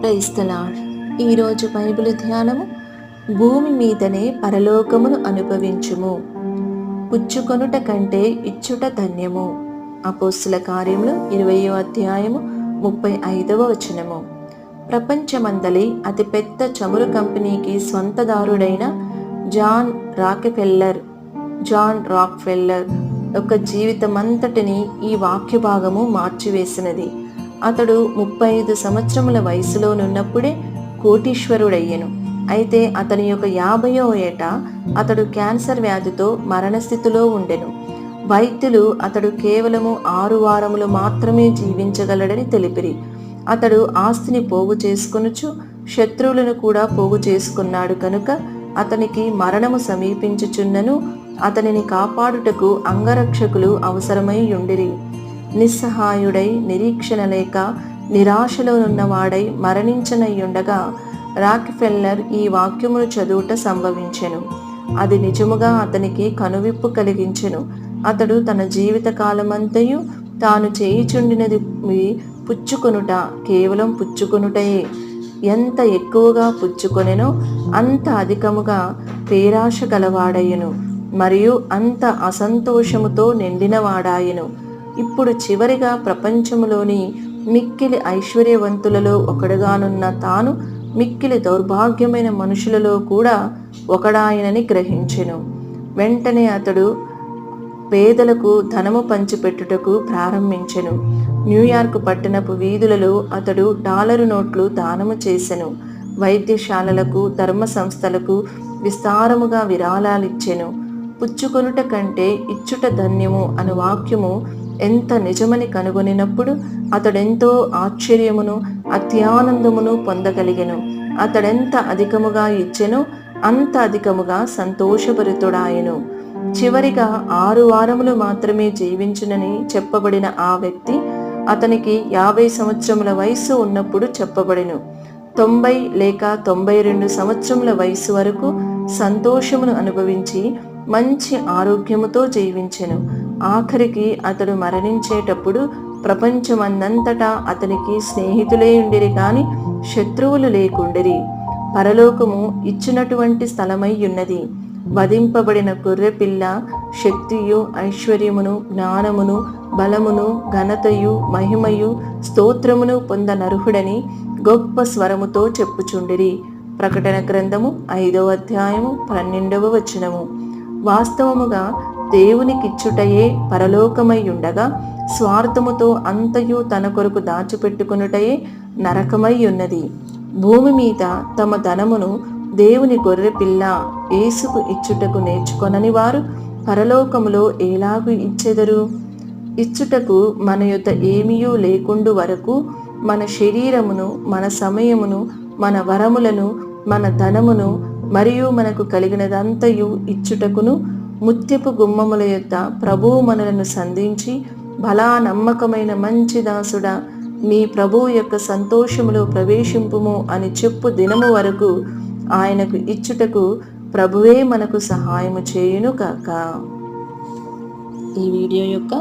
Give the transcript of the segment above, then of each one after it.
క్రైస్తలాడ్ ఈరోజు బైబిల్ ధ్యానము భూమి మీదనే పరలోకమును అనుభవించుము. పుచ్చుకొనుట కంటే ఇచ్చుట ధన్యము. అపోస్తుల కార్యములు ఇరవయో అధ్యాయము ముప్పై ఐదవ వచనము. ప్రపంచమందలి అతిపెద్ద చమురు కంపెనీకి స్వంతదారుడైన జాన్ రాకెఫెల్లర్ జాన్ రాక్ఫెల్లర్ యొక్క జీవితమంతటిని ఈ వాక్య భాగము మార్చివేసినది. అతడు ముప్పై ఐదు సంవత్సరముల వయసులోనున్నప్పుడే కోటీశ్వరుడయ్యెను. అయితే అతని యొక్క యాభయో ఏట అతడు క్యాన్సర్ వ్యాధితో మరణస్థితిలో ఉండెను. వైద్యులు అతడు కేవలము ఆరు వారములు మాత్రమే జీవించగలడని తెలిపిరి. అతడు ఆస్తిని పోగు చేసుకొనుచు శత్రువులను కూడా పోగు చేసుకున్నాడు కనుక అతనికి మరణము సమీపించుచున్నను. అతనిని కాపాడుటకు అంగరక్షకులు అవసరమై ఉండిరి. నిస్సహాయుడై నిరీక్షణ లేక నిరాశలో ఉన్నవాడై మరణించనయ్యుండగా రాక్ఫెల్లర్ ఈ వాక్యమును చదువుట సంభవించెను. అది నిజముగా అతనికి కనువిప్పు కలిగించెను. అతడు తన జీవిత కాలమంతయు తాను చేయిచుండినది పుచ్చుకొనుట కేవలం పుచ్చుకొనుటయే. ఎంత ఎక్కువగా పుచ్చుకొనెనో అంత అధికముగా పేరాశ గలవాడయ్యను. మరియు అంత అసంతోషముతో నిండినవాడాయను. ఇప్పుడు చివరిగా ప్రపంచంలోని మిక్కిలి ఐశ్వర్యవంతులలో ఒకడుగానున్న తాను మిక్కిలి దౌర్భాగ్యమైన మనుషులలో కూడా ఒకడాయనని గ్రహించెను. వెంటనే అతడు పేదలకు ధనము పంచిపెట్టుటకు ప్రారంభించెను. న్యూయార్క్ పట్టణపు వీధులలో అతడు డాలరు నోట్లు దానము చేసెను. వైద్యశాలలకు ధర్మ సంస్థలకు విస్తారముగా విరాళాలిచ్చెను. పుచ్చుకొనుట కంటే ఇచ్చుట ధన్యము అను వాక్యము ఎంత నిజమని కనుగొనినప్పుడు అతడెంతో ఆశ్చర్యమును అత్యానందమును పొందగలిగెను. అతడెంత అధికముగా ఇచ్చెనో అంత అధికముగా సంతోషభరితుడాయను. చివరిగా ఆరు వారములు మాత్రమే జీవించునని చెప్పబడిన ఆ వ్యక్తి అతనికి యాభై సంవత్సరముల వయసు ఉన్నప్పుడు చెప్పబడిను. తొంభై లేక తొంభై రెండు సంవత్సరముల వయసు వరకు సంతోషమును అనుభవించి మంచి ఆరోగ్యముతో జీవించెను. ఆఖరికి అతడు మరణించేటప్పుడు ప్రపంచమందంతటా అతనికి స్నేహితులే ఉండిరి కాని శత్రువులు లేకుండిరి. పరలోకము ఇచ్చినటువంటి స్థలమై ఉన్నది. వధింపబడిన గొర్రెపిల్ల శక్తియు ఐశ్వర్యమును జ్ఞానమును బలమును ఘనతయు మహిమయు స్తోత్రమును పొందనర్హుడని గొప్ప స్వరముతో చెప్పుచుండిరి. ప్రకటన గ్రంథము ఐదవ అధ్యాయము పన్నెండవ వచనము. వాస్తవముగా దేవునికిచ్చుటయే పరలోకమై ఉండగా స్వార్థముతో అంతయు తన కొరకు దాచిపెట్టుకునుటయే నరకమై ఉన్నది భూమి మీద తమ ధనమును దేవుని గొర్రె పిల్ల ఏసుకు ఇచ్చుటకు నేర్చుకొనని వారు పరలోకములో ఎలాగు ఇచ్చెదరు? ఇచ్చుటకు మన యొద్ద ఏమీయూ లేకుండు వరకు మన శరీరమును మన సమయమును మన వరములను మన ధనమును మరియు మనకు కలిగినదంతయు ఇచ్చుటకును ముత్యపు గుమ్మముల యొక్క ప్రభువు మనలను సంధించి బలా నమ్మకమైన మంచి దాసుడా మీ ప్రభువు యొక్క సంతోషములో ప్రవేశింపుము అని చెప్పు దినము వరకు ఆయనకు ఇచ్చుటకు ప్రభువే మనకు సహాయము చేయును కాక. ఈ వీడియో యొక్క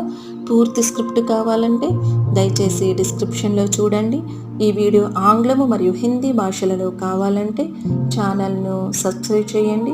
పూర్తి స్క్రిప్ట్ కావాలంటే దయచేసి డిస్క్రిప్షన్లో చూడండి. ఈ వీడియో ఆంగ్లము మరియు హిందీ భాషలలో కావాలంటే ఛానల్ను సబ్స్క్రైబ్ చేయండి.